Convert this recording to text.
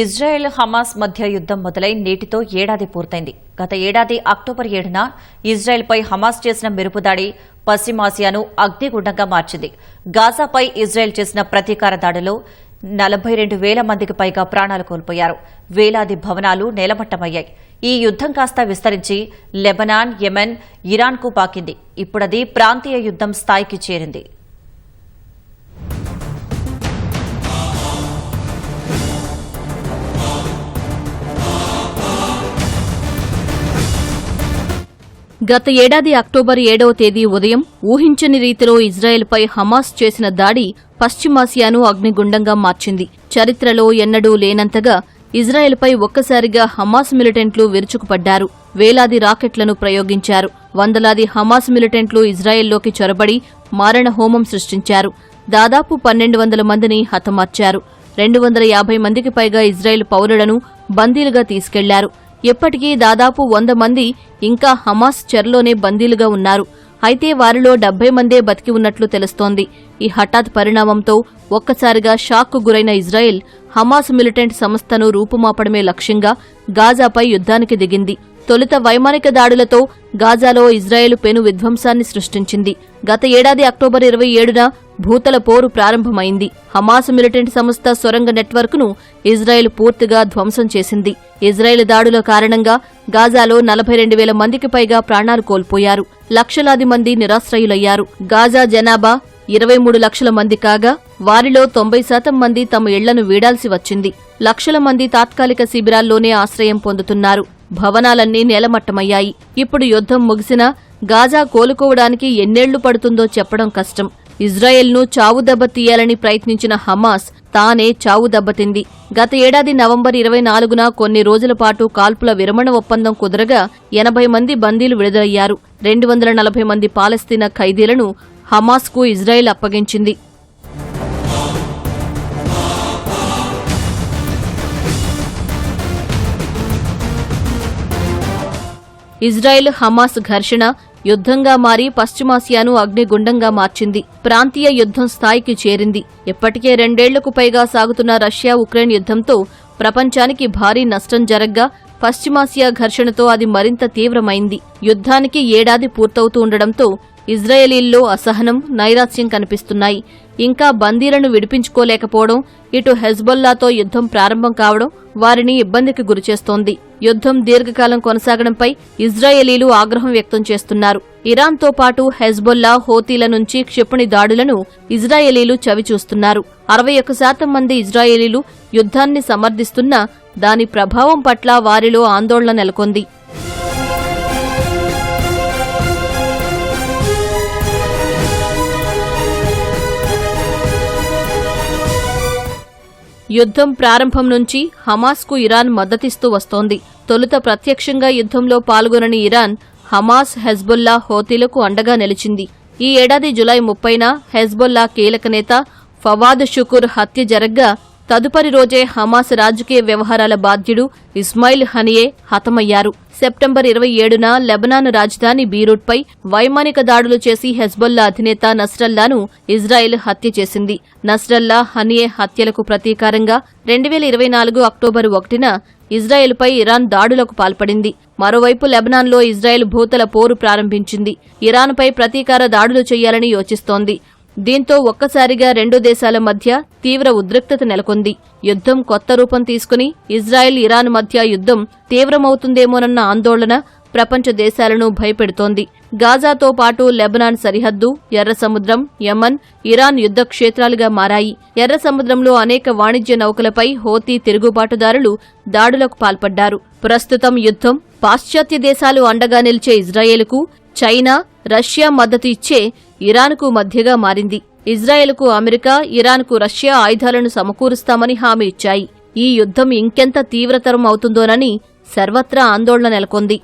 Israel Hamas మధ్య యుద్దం మొదలై నేటితో ఏడాది పూర్తయింది. గత ఏడాది అక్టోబర్ ఏడున ఇజ్రాయెల్పై హమాస్ చేసిన మెరుపుదాడి పశ్చిమాసియాను అగ్నిగుండంగా మార్చింది. గాజాపై ఇజ్రాయెల్ చేసిన ప్రతీకార దాడిలో నలభై రెండు వేల మందికి పైగా ప్రాణాలు కోల్పోయారు. వేలాది భవనాలు నేలమట్టమయ్యాయి. ఈ యుద్దం కాస్త విస్తరించి లెబనాన్ యెమెన్ ఇరాన్కు పాకింది. ఇప్పుడది ప్రాంతీయ యుద్దం స్థాయికి చేరింది. గత ఏడాది అక్టోబర్ ఏడవ తేదీ ఉదయం ఊహించని రీతిలో ఇజ్రాయెల్పై హమాస్ చేసిన దాడి పశ్చిమాసియాను అగ్నిగుండంగా మార్చింది. చరిత్రలో ఎన్నడూ లేనంతగా ఇజ్రాయెల్పై ఒక్కసారిగా హమాస్ మిలిటెంట్లు విరుచుకుపడ్డారు. వేలాది రాకెట్లను ప్రయోగించారు. వందలాది హమాస్ మిలిటెంట్లు ఇజ్రాయెల్లోకి చొరబడి మారణ హోమం సృష్టించారు. దాదాపు పన్నెండు వందల మందిని హతమార్చారు. రెండు వందల యాభై మందికి పైగా ఇజ్రాయెల్ పౌరులను బందీలుగా తీసుకెళ్ళారు. ఇప్పటికీ దాదాపు వంద మంది ఇంకా హమాస్ చెరలోనే బందీలుగా ఉన్నారు. అయితే వారిలో డెబ్బై మందే బతికి ఉన్నట్లు తెలుస్తోంది. ఈ హఠాత్ పరిణామంతో ఒక్కసారిగా షాక్కు గురైన ఇజ్రాయెల్ హమాస్ మిలిటెంట్ సంస్థను రూపుమాపడమే లక్ష్యంగా గాజాపై యుద్ధానికి దిగింది. తొలుత వైమానిక దాడులతో గాజాలో ఇజ్రాయెల్ పెను విధ్వంసాన్ని సృష్టించింది. గత ఏడాది అక్టోబర్ ఇరవై ఏడున భూతల పోరు ప్రారంభమైంది. హమాస్ మిలిటెంట్ సంస్థ సొరంగ నెట్వర్క్ను ఇజ్రాయెల్ పూర్తిగా ధ్వంసం చేసింది. ఇజ్రాయెల్ దాడుల కారణంగా గాజాలో నలభై రెండు వేల మందికి పైగా ప్రాణాలు కోల్పోయారు. లక్షలాది మంది నిరాశ్రయులయ్యారు. గాజా జనాభా ఇరవై మూడు లక్షల మంది కాగా వారిలో తొంభై శాతం మంది తమ ఇళ్ళను వీడాల్సి వచ్చింది. లక్షల మంది తాత్కాలిక శిబిరాల్లోనే ఆశ్రయం పొందుతున్నారు. భవనాలన్నీ నేలమట్టమయ్యాయి. ఇప్పుడు యుద్ధం ముగిసినా గాజా కోలుకోవడానికి ఎన్నేళ్ళు పడుతుందో చెప్పడం కష్టం. ఇజ్రాయెల్ను చావు దెబ్బతీయాలని ప్రయత్నించిన హమాస్ తానే చావు దెబ్బతింది గత ఏడాది నవంబర్ ఇరవై నాలుగున కొన్ని రోజుల పాటు కాల్పుల విరమణ ఒప్పందం కుదరగా ఎనభై మంది బందీలు విడుదలయ్యారు. రెండు వందల నలభై మంది పాలస్తీనా ఖైదీలను హమాస్కు ఇజ్రాయెల్ అప్పగించింది. ఇజ్రాయెల్ హమాస్ ఘర్షణ యుద్ధంగా మారి పశ్చిమాసియాను అగ్నిగుండంగా మార్చింది. ప్రాంతీయ యుద్ధం స్థాయికి చేరింది. ఇప్పటికే రెండేళ్ళకు పైగా సాగుతున్న రష్యా ఉక్రెయిన్ యుద్ధంతో ప్రపంచానికి భారీ నష్టం జరగ్గా పశ్చిమాసియా ఘర్షణతో అది మరింత తీవ్రమైంది. యుద్ధానికి ఏడాది పూర్తవుతూ ఉండడంతో ఇజ్రాయేలీల్లో అసహనం నైరాస్యం కనిపిస్తున్నాయి. ఇంకా బందీలను విడిపించుకోలేకపోవడం ఇటు హెజ్బొల్లాతో యుద్ధం ప్రారంభం కావడం వారిని ఇబ్బందికి గురిచేస్తోంది. యుద్ధం దీర్ఘకాలం కొనసాగడంపై ఇజ్రాయేలీలు ఆగ్రహం వ్యక్తం చేస్తున్నారు. ఇరాన్తో పాటు హెజ్బొల్లా హోతీల నుంచి క్షిపణి దాడులను ఇజ్రాయేలీలు చవిచూస్తున్నారు. అరవై ఒక్క శాతం మంది ఇజ్రాయేలీలు యుద్ధాన్ని సమర్థిస్తున్నా దాని ప్రభావం పట్ల వారిలో ఆందోళన నెలకొంది. యుద్ధం ప్రారంభం నుంచి హమాస్కు ఇరాన్ మద్దతిస్తూ వస్తోంది. తొలుత ప్రత్యక్షంగా యుద్ధంలో పాల్గొనని ఇరాన్ హమాస్ హెజ్బుల్లా హోతీలకు అండగా నిలిచింది. ఈ ఏడాది జులై ముప్పైన హెజ్బుల్లా కీలక నేత ఫవాద్ షుకూర్ హత్య జరగ్గా తదుపరి రోజే హమాస్ రాజకీయ వ్యవహారాల బాధ్యుడు ఇస్మాయిల్ హనియే హతమయ్యారు. సెప్టెంబర్ ఇరవై ఏడున లెబనాన్ రాజధాని బీరూట్పై వైమానిక దాడులు చేసి హెజ్బొల్లా అధినేత నస్రల్లాను ఇజ్రాయెల్ హత్య చేసింది. నస్రల్లా హనియే హత్యలకు ప్రతీకారంగా రెండు వేల ఇరవై నాలుగు అక్టోబర్ ఒకటిన ఇజ్రాయెల్పై ఇరాన్ దాడులకు పాల్పడింది. మరోవైపు లెబనాన్లో ఇజ్రాయెల్ భూతల పోరు ప్రారంభించింది. ఇరాన్పై ప్రతీకార దాడులు చేయాలని యోచిస్తోంది. దీంతో ఒక్కసారిగా రెండు దేశాల మధ్య తీవ్ర ఉద్రిక్తత నెలకొంది. యుద్ధం కొత్త రూపం తీసుకుని ఇజ్రాయెల్ ఇరాన్ మధ్య యుద్ధం తీవ్రమవుతుందేమోనన్న ఆందోళన ప్రపంచ దేశాలను భయపెడుతోంది. గాజాతో పాటు లెబనాన్ సరిహద్దు ఎర్ర సముద్రం యమన్ ఇరాన్ యుద్ధ క్షేత్రాలుగా మారాయి. ఎర్ర సముద్రంలో అనేక వాణిజ్య నౌకలపై హోతీ తిరుగుబాటుదారులు దాడులకు పాల్పడ్డారు. ప్రస్తుతం యుద్ధం పాశ్చాత్య దేశాలు అండగా నిలిచే ఇజ్రాయెల్కు చైనా రష్యా మద్దతు ఇచ్చే ఇరాన్కు మధ్యగా మారింది. ఇజ్రాయెల్కు అమెరికా ఇరాన్కు రష్యా ఆయుధాలను సమకూరుస్తామని హామీ ఇచ్చాయి. ఈ యుద్ధం ఇంకెంత తీవ్రతరం అవుతుందోనని సర్వత్రా ఆందోళన నెలకొంది.